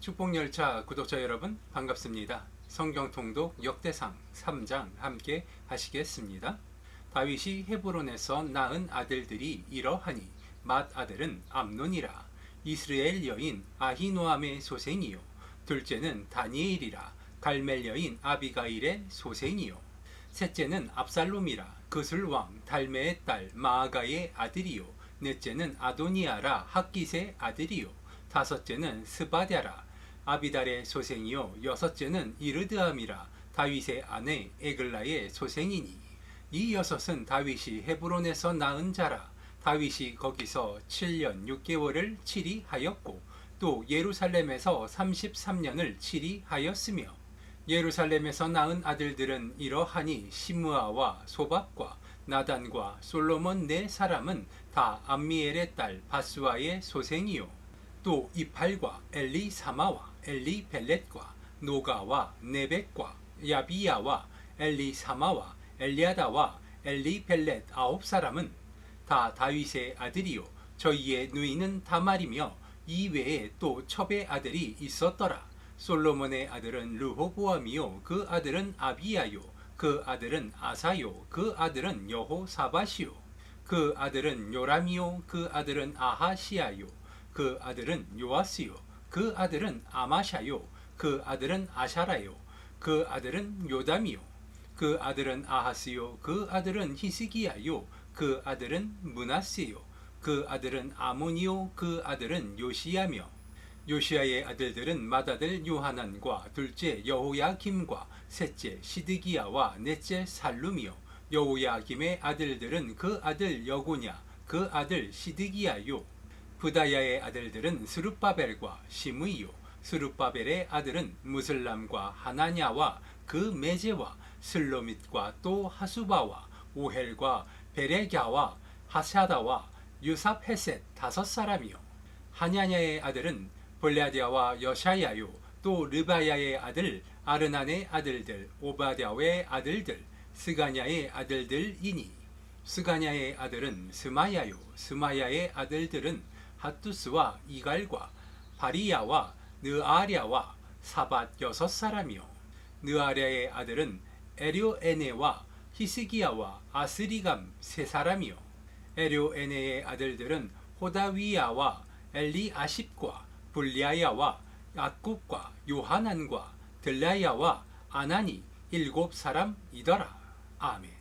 축복열차 구독자 여러분 반갑습니다. 성경통독 역대상 3장 함께 하시겠습니다. 다윗이 헤브론에서 낳은 아들들이 이러하니 맏 아들은 암논이라. 이스라엘 여인 아히노암의 소생이요. 둘째는 다니엘이라. 갈멜 여인 아비가일의 소생이요. 셋째는 압살롬이라. 그술 왕 달메의 딸 마아가의 아들이요. 넷째는 아도니아라. 학깃의 아들이요 다섯째는 스바랴라 아비달의 소생이요 여섯째는 이르드암이라 다윗의 아내 에글라의 소생이니. 이 여섯은 다윗이 헤브론에서 낳은 자라 다윗이 거기서 7년 6개월을 치리하였고 또 예루살렘에서 33년을 치리하였으며 예루살렘에서 낳은 아들들은 이러하니 시므아와 소박과 나단과 솔로몬 네 사람은 다 암미엘의 딸 바스와의 소생이요 또 이팔과 엘리 사마와 엘리 벨렛과 노가와 네벡과 야비야와 엘리 사마와 엘리아다와 엘리 벨렛 아홉 사람은 다 다윗의 아들이요 저희의 누이는 다말이며 이외에 또 첩의 아들이 있었더라. 솔로몬의 아들은 르호보암이요 그 아들은 아비야요 그 아들은 아사요 그 아들은 여호사바시요 그 아들은 요람이요 그 아들은 아하시야요 그 아들은 요아스요. 그 아들은 아마샤요. 그 아들은 아샤라요. 그 아들은 요담이요. 그 아들은 아하스요. 그 아들은 히스기야요. 그 아들은 문하스요. 그 아들은 아모니요. 그 아들은 요시야며. 요시야의 아들들은 맏아들 요하난과 둘째 여호야김과 셋째 시드기야와 넷째 살룸이요. 여호야김의 아들들은 그 아들 여고냐 그 아들 시드기야요 부다야의 아들들은 스룹바벨과 시므이요. 스룹바벨의 아들은 무슬람과 하나냐와 그 메제와 슬로밋과 또 하수바와 오헬과 베레갸와 하샤다와 유삽헤셋 다섯 사람이요. 하냐냐의 아들은 볼라디아와 여샤야요. 또 르바야의 아들 아르난의 아들들 오바댜의 아들들 스가냐의 아들들이니. 스가냐의 아들은 스마야요. 스마야의 아들들은 핫투스와 이갈과 바리야와 느아랴와 사밧 여섯 사람이요. 느아랴의 아들은 에료에네와 히스기야와 아스리감 세 사람이요. 에료에네의 아들들은 호다위야와 엘리아십과 불리아야와 야굽과 요하난과 들라야와 아나니 일곱 사람이더라. 아멘